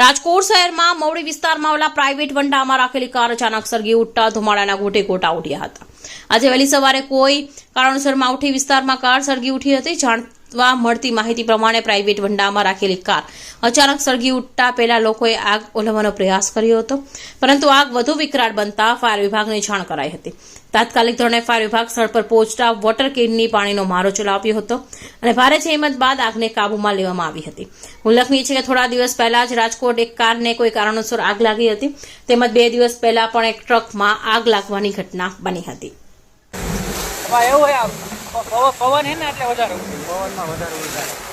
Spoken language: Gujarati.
રાજકોટ શહેરમાં મવડી વિસ્તારમાં આવેલા પ્રાઇવેટ વંડામાં રાખેલી કાર અચાનક સળગી ઉઠતા ધુમાડાના ગોટે ગોટા ઉઠ્યા હતા. આજે વહેલી સવારે કોઈ કારણોસર માવઠી વિસ્તારમાં કાર સળગી ઉઠી હતી. જાણવા મળતી માહિતી પ્રમાણે પ્રાઇવેટ વંડામાં રાખેલી કાર અચાનક સળગી ઉઠતા પહેલા લોકોએ આગ ઓલવવાનો પ્રયાસ કર્યો હતો. પરંતુ આગ વધુ વિકરાળ બનતા ફાયર વિભાગને જાણ કરાઈ હતી. તાત્કાલિક ધોરણે ફાયર વિભાગ સ્થળ પર પહોંચતા વોટર કેનની પાણીનો મારો ચલાવ્યો હતો અને ભારે જહેમત બાદ આગને કાબૂમાં લેવામાં આવી હતી. ઉલ્લેખનીય છે કે થોડા દિવસ પહેલા જ રાજકોટ એક કારને કોઈ કારણોસર આગ લાગી હતી. તેમજ બે દિવસ પહેલા પણ એક ટ્રકમાં આગ લાગવાની ઘટના બની હતી. એવું પવન હે ને એટલે વધારે. પવનમાં વધારે ઉડતા